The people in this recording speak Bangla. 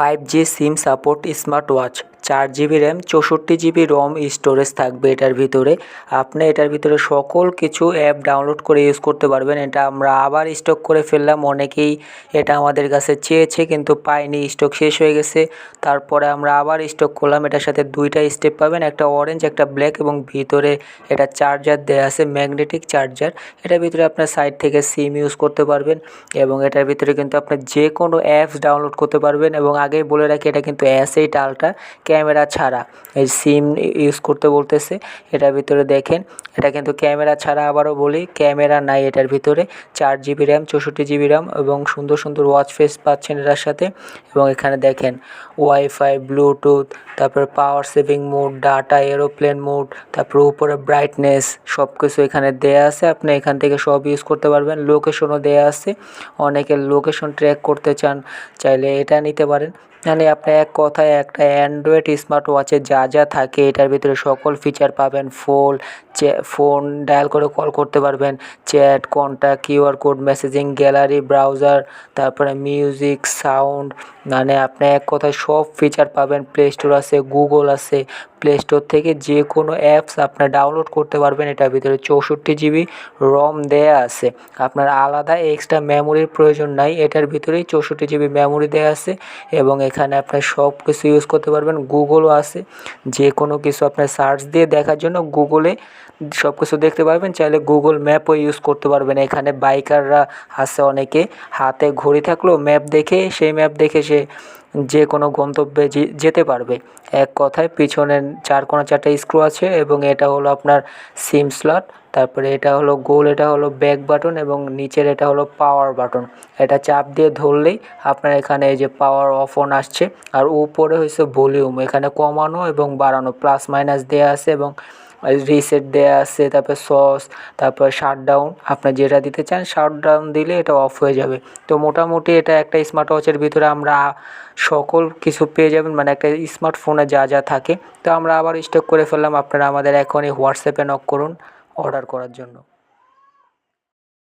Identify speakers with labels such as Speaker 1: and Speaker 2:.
Speaker 1: Five G SIM support smart watch চার জিবি র্যাম, চৌষট্টি জিবি রম স্টোরেজ থাকবে এটার ভিতরে। আপনি এটার ভিতরে সকল কিছু অ্যাপ ডাউনলোড করে ইউজ করতে পারবেন। এটা আমরা আবার স্টক করে ফেললাম। অনেকেই এটা আমাদের কাছে চেয়েছে কিন্তু পাইনি স্টক শেষ হয়ে গেছে। তারপরে আমরা আবার স্টক করলাম। এটার সাথে দুইটা স্টেপ পাবেন। একটা অরেঞ্জ একটা ব্ল্যাক এবং ভিতরে এটা চার্জার দেওয়া আছে ম্যাগনেটিক চার্জার এটার ভিতরে আপনার সাইড থেকে সিম ইউজ করতে পারবেন এবং এটার ভিতরে কিন্তু আপনি যে কোনো অ্যাপস ডাউনলোড করতে পারবেন এবং আগেই বলে রাখি, এটা কিন্তু অ্যাসেইট আলট্রা ক্যামেরা ছাড়া। এই সিম ইউজ করতে বলতেছে, এটার ভিতরে দেখেন, এটা কিন্তু ক্যামেরা ছাড়া আবারও বলি, ক্যামেরা নাই এটার ভিতরে। চার জিবি র্যাম চৌষট্টি জিবি র্যাম এবং সুন্দর সুন্দর ওয়াচ ফেস পাচ্ছেন এটার সাথে। এবং এখানে দেখেন ওয়াইফাই ব্লুটুথ তারপরে power saving mode data aeroplane mode তারপর উপরে ব্রাইটনেস সব কিছু এখানে দেয়া আছে। আপনি এখান থেকে সব ইউজ করতে পারবেন। লোকেশনও দেয়া আছে। অনেকে লোকেশন ট্র্যাক করতে চান, চাইলে এটা নিতে পারেন। মানে আপনি এক কথায় একটা অ্যান্ড্রয়েড স্মার্ট ওয়াচে যা যা থাকে, এটার ভিতরে সকল ফিচার পাবেন। ফোল ফোন ডায়াল করে কল করতে পারবেন। Chat contact QR code messaging gallery browser তারপরে মিউজিক সাউন্ড মানে আপনি এক কথায় সব ফিচার পাবেন। প্লে স্টোর আছে গুগল আছে প্লে স্টোর থেকে যে কোনো অ্যাপস আপনার ডাউনলোড করতে পারবেন। এটার ভিতরে চৌষট্টি জিবি রম দেয়া আছে। আপনার আলাদা এক্সট্রা মেমোরির প্রয়োজন নাই। এটার ভিতরেই চৌষট্টি জিবি মেমোরি দেওয়া আছে এবং এখানে আপনার সব কিছু ইউজ করতে পারবেন। গুগলও আছে। যে কোনো কিছু আপনার সার্চ দিয়ে দেখার জন্য গুগলে সব কিছু দেখতে পারবেন। চাইলে গুগল ম্যাপও ইউজ করতে পারবেন। এখানে বাইকাররা আছে অনেকে। হাতে ঘড়ি থাকলেও ম্যাপ দেখে সেই ম্যাপ দেখে সে যে কোনো গন্তব্যে যেতে পারবে। এক কথায় পিছনে চার কোণা চারটে স্ক্রু আছে এবং এটা হলো আপনার সিম স্লট তারপরে এটা হলো গোল এটা হলো ব্যাক বাটন এবং নিচের এটা হলো পাওয়ার বাটন এটা চাপ দিয়ে ধরলেই আপনার এখানে এই যে পাওয়ার অফ অন আসছে। আর উপরে হয়েছে ভলিউম এখানে কমানো এবং বাড়ানো প্লাস মাইনাস দেওয়া আছে এবং রিসেট দেওয়া আছে, তারপর সস তারপর শাটডাউন আপনার যেটা দিতে চান শাটডাউন দিলে এটা অফ হয়ে যাবে। তো মোটামুটি এটা একটা স্মার্ট ওয়াচের ভিতরে আমরা সকল কিছু পেয়ে যাবেন মানে একটা স্মার্টফোনে যা যা থাকে। তো আমরা আবার স্টক করে ফেললাম, আপনারা আমাদের এখনই হোয়াটসঅ্যাপে নক করুন অর্ডার করার জন্য।